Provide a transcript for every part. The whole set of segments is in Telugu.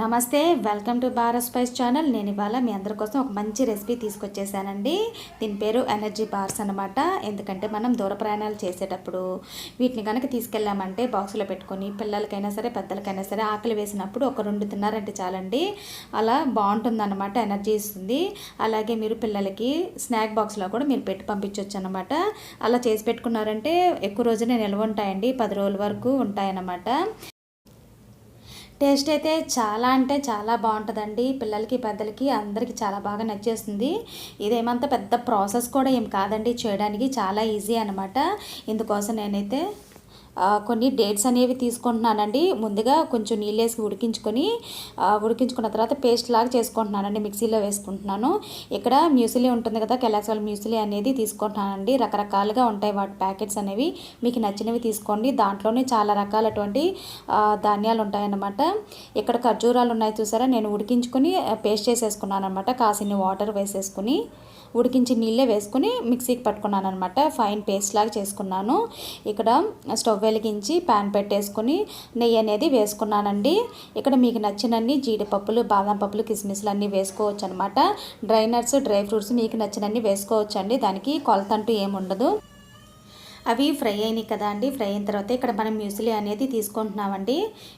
నమస్తే welcome to Bharat spice channel. నేను ఇవాళ మీ అందరి కోసం ఒక మంచి రెసిపీ తీసుకొచ్చేసానండి. దీని పేరు ఎనర్జీ బార్స్ అనమాట ఎందుకంటే మనం దూర ప్రయాణాలు చేసేటప్పుడు వీటిని కనుక తీసుకెళ్ళామంటే బాక్సులో పెట్టుకొని పిల్లలకైనా సరే పెద్దలకైనా సరే ఆకలి వేసినప్పుడు ఒక రెండు తిన్నారంటే చాలండి. అలా బాగుంటుందన్నమాట ఎనర్జీ ఇస్తుంది. అలాగే మీరు పిల్లలకి స్నాక్ బాక్స్లో కూడా మీరు పెట్టి పంపించవచ్చు అనమాట అలా చేసి పెట్టుకున్నారంటే ఎక్కువ రోజునే నిల్వ ఉంటాయండి పది రోజుల వరకు ఉంటాయన్నమాట. టేస్ట్ అయితే చాలా అంటే చాలా బాగుంటుందండి. పిల్లలకి పెద్దలకి అందరికీ చాలా బాగా నచ్చేస్తుంది. ఇదేమంత పెద్ద ప్రాసెస్ కూడా ఏం కాదండి. చేయడానికి చాలా ఈజీ అనమాట ఇందుకోసం నేనైతే కొన్ని డేట్స్ అనేవి తీసుకుంటున్నానండి. ముందుగా కొంచెం నీళ్ళు వేసి ఉడికించుకొని ఉడికించుకున్న తర్వాత పేస్ట్ లాగా చేసుకుంటున్నానండి మిక్సీలో వేసుకుంటున్నాను. ఇక్కడ మ్యూసిలీ ఉంటుంది కదా కెలాక్సాల్ మ్యూసిలీ అనేది తీసుకుంటున్నానండి. రకరకాలుగా ఉంటాయి వాటి ప్యాకెట్స్ అనేవి. మీకు నచ్చినవి తీసుకోండి. దాంట్లోనే చాలా రకాలటువంటి ధాన్యాలు ఉంటాయన్నమాట. ఇక్కడ ఖర్జూరాలు ఉన్నాయి చూసారా? నేను ఉడికించుకొని పేస్ట్ చేసేసుకున్నాను అనమాట కాసిన్ని వాటర్ వేసేసుకుని. ఉడికించి నీళ్ళే వేసుకుని మిక్సీకి పట్టుకున్నాను అనమాట ఫైన్ పేస్ట్ లాగా చేసుకున్నాను. ఇక్కడ స్టవ్ వెలిగించి ప్యాన్ పెట్టేసుకుని నెయ్యి అనేది వేసుకున్నానండి. ఇక్కడ మీకు నచ్చినన్ని జీడిపప్పులు బాదం పప్పులు కిస్మిస్లు అన్నీ వేసుకోవచ్చు అనమాట డ్రై నట్స్ డ్రై ఫ్రూట్స్ మీకు నచ్చినన్ని వేసుకోవచ్చు అండి దానికి కొలత అంటూ ఏముండదు. అవి ఫ్రై అయినాయి కదా అండి. ఫ్రై అయిన తర్వాత ఇక్కడ మనం మ్యూసిలీ అనేది తీసుకుంటున్నామండి.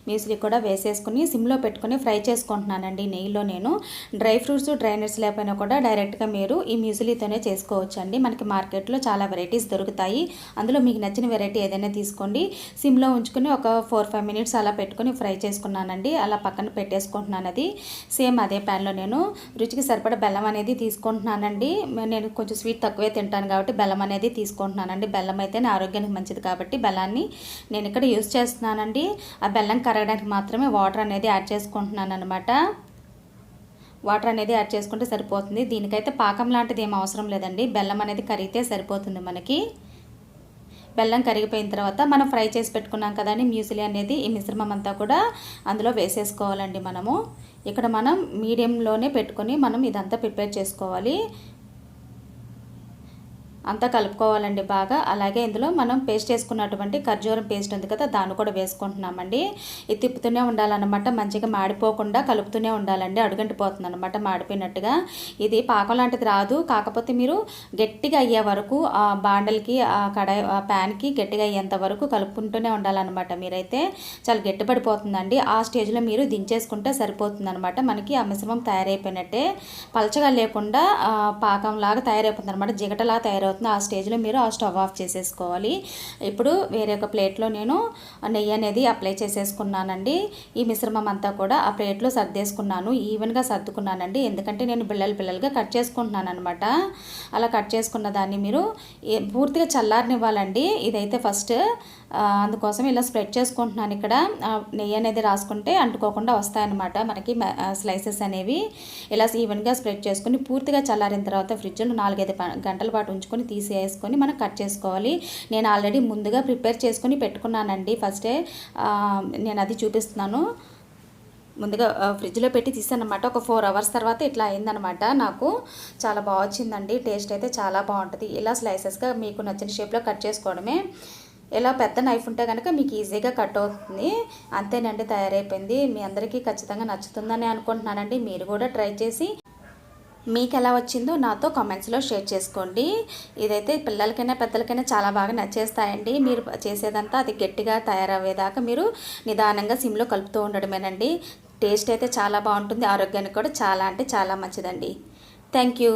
మ్యూసిలీ కూడా వేసేసుకుని సిమ్లో పెట్టుకుని ఫ్రై చేసుకుంటున్నానండి నెయ్యిలో నేను. డ్రై ఫ్రూట్స్ డ్రై నట్స్ లేకపోయినా కూడా డైరెక్ట్గా మీరు ఈ మ్యూసిలీతోనే చేసుకోవచ్చు అండి మనకి మార్కెట్లో చాలా వెరైటీస్ దొరుకుతాయి. అందులో మీకు నచ్చిన వెరైటీ ఏదైనా తీసుకోండి. సిమ్లో ఉంచుకుని ఒక ఫోర్ ఫైవ్ మినిట్స్ అలా పెట్టుకుని ఫ్రై చేసుకున్నానండి. అలా పక్కన పెట్టేసుకుంటున్నాను అది. సేమ్ అదే ప్యాన్లో నేను రుచికి సరిపడా బెల్లం అనేది తీసుకుంటున్నానండి. నేను కొంచెం స్వీట్ తక్కువే తింటాను కాబట్టి బెల్లం అనేది తీసుకుంటున్నానండి. బెల్లం అయితే అయితేనే ఆరోగ్యానికి మంచిది కాబట్టి బెల్లాన్ని నేను ఇక్కడ యూస్ చేస్తున్నానండి. ఆ బెల్లం కరగడానికి మాత్రమే వాటర్ అనేది యాడ్ చేసుకుంటున్నాను అనమాట వాటర్ అనేది యాడ్ చేసుకుంటే సరిపోతుంది. దీనికైతే పాకం లాంటిది ఏం అవసరం లేదండి. బెల్లం అనేది కరిగితే సరిపోతుంది మనకి. బెల్లం కరిగిపోయిన తర్వాత మనం ఫ్రై చేసి పెట్టుకున్నాం కదండి మ్యూసిలీ అనేది ఈ మిశ్రమం అంతా కూడా అందులో వేసేసుకోవాలండి మనము. ఇక్కడ మనం మీడియంలోనే పెట్టుకొని మనం ఇదంతా ప్రిపేర్ చేసుకోవాలి. అంతా కలుపుకోవాలండి బాగా. అలాగే ఇందులో మనం పేస్ట్ చేసుకున్నటువంటి ఖర్జూరం పేస్ట్ ఉంది కదా దాన్ని కూడా వేసుకుంటున్నామండి. ఇది తిప్పుతూనే ఉండాలన్నమాట. మంచిగా మాడిపోకుండా కలుపుతూనే ఉండాలండి. అడుగంటిపోతుంది అనమాట మాడిపోయినట్టుగా. ఇది పాకం లాంటిది రాదు. కాకపోతే మీరు గట్టిగా అయ్యే వరకు ఆ ఆ కడాయి ప్యాన్కి గట్టిగా అయ్యేంత వరకు కలుపుకుంటూనే ఉండాలన్నమాట మీరైతే. చాలా గట్టిపడిపోతుందండి. ఆ స్టేజ్లో మీరు దించేసుకుంటే సరిపోతుంది అనమాట మనకి ఆ మిశ్రమం తయారైపోయినట్టే. పలచగా లేకుండా పాకంలాగా తయారైపోతుంది అనమాట జిగటలాగా తయారవుతుంది. ఆ స్టేజ్లో మీరు ఆ స్టవ్ ఆఫ్ చేసేసుకోవాలి. ఇప్పుడు వేరే ఒక ప్లేట్లో నేను నెయ్యి అనేది అప్లై చేసేసుకున్నానండి. ఈ మిశ్రమం అంతా కూడా ఆ ప్లేట్లో సర్దేసుకున్నాను. ఈవెన్గా సర్దుకున్నానండి. ఎందుకంటే నేను బిళ్ళలు బిళ్ళలుగా కట్ చేసుకుంటున్నాను అనమాట అలా కట్ చేసుకున్న దాన్ని మీరు ఏ- పూర్తిగా చల్లారనివ్వాలండి. ఇదైతే ఫస్ట్ అందుకోసం ఇలా స్ప్రెడ్ చేసుకుంటున్నాను ఇక్కడ. నెయ్యి అనేది రాసుకుంటే అంటుకోకుండా వస్తాయన్నమాట మనకి స్లైసెస్ అనేవి. ఇలా ఈవెన్గా స్ప్రెడ్ చేసుకుని పూర్తిగా చల్లారిన తర్వాత ఫ్రిడ్జ్లో నాలుగైదు గంటల పాటు ఉంచుకొని తీసేసుకొని మనం కట్ చేసుకోవాలి. నేను ఆల్రెడీ ముందుగా ప్రిపేర్ చేసుకొని పెట్టుకున్నానండి. ఫస్టే నేను అది చూపిస్తున్నాను. ముందుగా ఫ్రిడ్జ్లో పెట్టి తీసాను అనమాట ఒక ఫోర్ అవర్స్ తర్వాత ఇట్లా అయిందనమాట నాకు చాలా బాగా వచ్చిందండి. టేస్ట్ అయితే చాలా బాగుంటుంది. ఇలా స్లైసెస్గా మీకు నచ్చిన షేప్లో కట్ చేసుకోవడమే. ఇలా పెద్ద నైఫ్ ఉంటే కనుక మీకు ఈజీగా కట్ అవుతుంది. అంతేనండి తయారైపోయింది. మీ అందరికీ ఖచ్చితంగా నచ్చుతుందని అనుకుంటున్నానండి. మీరు కూడా ట్రై చేసి మీకు ఎలా వచ్చిందో నాతో కామెంట్స్లో షేర్ చేసుకోండి. ఇదైతే పిల్లలకైనా పెద్దలకైనా చాలా బాగా నచ్చేస్తాయండి. మీరు చేసేదంతా అది గట్టిగా తయారయ్యేదాకా మీరు నిదానంగా సిమ్లో కలుపుతూ ఉండడమేనండి. టేస్ట్ అయితే చాలా బాగుంటుంది. ఆరోగ్యానికి కూడా చాలా అంటే చాలా మంచిదండి. Thank you